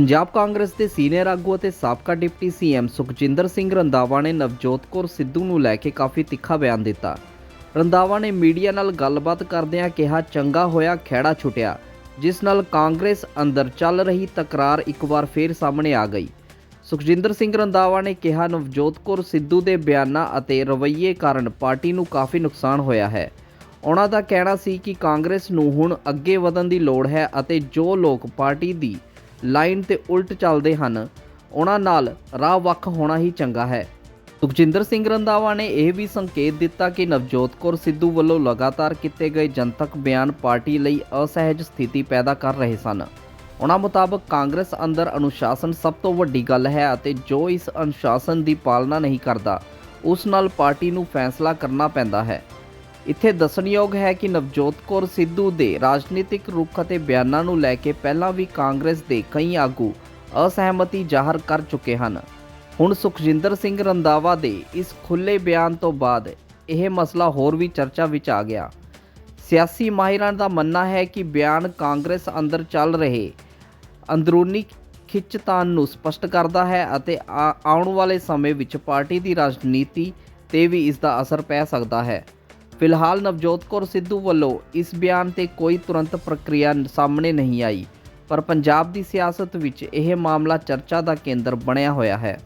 ਪੰਜਾਬ ਕਾਂਗਰਸ ਦੇ ਸੀਨੀਅਰ ਆਗੂ ਅਤੇ ਸਾਬਕਾ ਡਿਪਟੀ ਸੀਐਮ ਸੁਖਜਿੰਦਰ ਸਿੰਘ ਰੰਦਾਵਾ ਨੇ ਨਵਜੋਤ ਕੌਰ ਸਿੱਧੂ ਨੂੰ ਲੈ ਕੇ ਕਾਫੀ ਤਿੱਖਾ ਬਿਆਨ ਦਿੱਤਾ। ਰੰਦਾਵਾ ਨੇ ਮੀਡੀਆ ਨਾਲ ਗੱਲਬਾਤ ਕਰਦਿਆਂ ਕਿਹਾ, ਚੰਗਾ ਹੋਇਆ, ਖਹਿੜਾ ਛੁੱਟਿਆ। ਜਿਸ ਨਾਲ ਕਾਂਗਰਸ ਅੰਦਰ ਚੱਲ ਰਹੀ ਤਕਰਾਰ ਇੱਕ ਵਾਰ ਫੇਰ ਸਾਹਮਣੇ ਆ ਗਈ। ਸੁਖਜਿੰਦਰ ਸਿੰਘ ਰੰਦਾਵਾ ਨੇ ਕਿਹਾ, ਨਵਜੋਤ ਕੌਰ ਸਿੱਧੂ ਦੇ ਬਿਆਨਾਂ ਅਤੇ ਰਵੱਈਏ ਕਾਰਨ ਪਾਰਟੀ ਨੂੰ ਕਾਫੀ ਨੁਕਸਾਨ ਹੋਇਆ ਹੈ। ਉਹਨਾਂ ਦਾ ਕਹਿਣਾ ਸੀ ਕਿ ਕਾਂਗਰਸ ਨੂੰ ਹੁਣ ਅੱਗੇ ਵਧਣ ਦੀ ਲੋੜ ਹੈ ਅਤੇ ਜੋ ਲੋਕ ਪਾਰਟੀ ਦੀ ਲਾਈਨ ਤੇ ਉਲਟ ਚੱਲਦੇ ਹਨ। ਉਹਨਾਂ ਨਾਲ ਰਾਹ ਵੱਖ ਹੋਣਾ ਹੀ ਚੰਗਾ ਹੈ। ਸੁਖਜਿੰਦਰ ਸਿੰਘ ਰੰਦਾਵਾ ਨੇ ਇਹ ਵੀ ਸੰਕੇਤ ਦਿੱਤਾ ਕਿ ਨਵਜੋਤ ਕੌਰ ਸਿੱਧੂ ਵੱਲੋਂ ਲਗਾਤਾਰ ਕੀਤੇ ਗਏ ਜਨਤਕ ਬਿਆਨ ਪਾਰਟੀ ਲਈ ਅਸਹਿਜ ਸਥਿਤੀ ਪੈਦਾ ਕਰ ਰਹੇ ਸਨ। ਉਹਨਾਂ ਮੁਤਾਬਕ ਕਾਂਗਰਸ ਅੰਦਰ ਅਨੁਸ਼ਾਸਨ ਸਭ ਤੋਂ ਵੱਡੀ ਗੱਲ ਹੈ ਅਤੇ ਜੋ ਇਸ ਅਨੁਸ਼ਾਸਨ ਦੀ ਪਾਲਣਾ ਨਹੀਂ ਕਰਦਾ, ਉਸ ਨਾਲ ਪਾਰਟੀ ਨੂੰ ਫੈਸਲਾ ਕਰਨਾ ਪੈਂਦਾ ਹੈ। ਇੱਥੇ ਦੱਸਣਯੋਗ ਹੈ ਕਿ ਨਵਜੋਤ ਕੌਰ ਸਿੱਧੂ ਦੇ ਰਾਜਨੀਤਿਕ ਰੁਖ ਅਤੇ ਬਿਆਨਾਂ ਨੂੰ ਲੈ ਕੇ ਪਹਿਲਾਂ ਵੀ ਕਾਂਗਰਸ ਦੇ ਕਈ ਆਗੂ ਅਸਹਿਮਤੀ ਜ਼ਾਹਰ ਕਰ ਚੁੱਕੇ ਹਨ। ਹੁਣ ਸੁਖਜਿੰਦਰ ਸਿੰਘ ਰੰਦਾਵਾ ਦੇ ਇਸ ਖੁੱਲੇ ਬਿਆਨ ਤੋਂ ਬਾਅਦ ਇਹ ਮਸਲਾ ਹੋਰ ਵੀ ਚਰਚਾ ਵਿੱਚ ਆ ਗਿਆ। ਸਿਆਸੀ ਮਾਹਿਰਾਂ ਦਾ ਮੰਨਣਾ ਹੈ ਕਿ ਬਿਆਨ ਕਾਂਗਰਸ ਅੰਦਰ ਚੱਲ ਰਹੇ ਅੰਦਰੂਨੀ ਖਿੱਚਤਾਨ ਨੂੰ ਸਪਸ਼ਟ ਕਰਦਾ ਹੈ ਅਤੇ ਆਉਣ ਵਾਲੇ ਸਮੇਂ ਵਿੱਚ ਪਾਰਟੀ ਦੀ ਰਾਜਨੀਤੀ ਤੇ ਵੀ ਇਸ ਦਾ ਅਸਰ ਪੈ ਸਕਦਾ ਹੈ। ਫਿਲਹਾਲ ਨਵਜੋਤ ਕੌਰ ਸਿੱਧੂ ਵੱਲੋਂ ਇਸ ਬਿਆਨ ਤੇ ਕੋਈ ਤੁਰੰਤ ਪ੍ਰਕਿਰਿਆ ਸਾਹਮਣੇ ਨਹੀਂ ਆਈ, ਪਰ ਪੰਜਾਬ ਦੀ ਸਿਆਸਤ ਵਿੱਚ ਇਹ ਮਾਮਲਾ ਚਰਚਾ ਦਾ ਕੇਂਦਰ ਬਣਿਆ ਹੋਇਆ ਹੈ।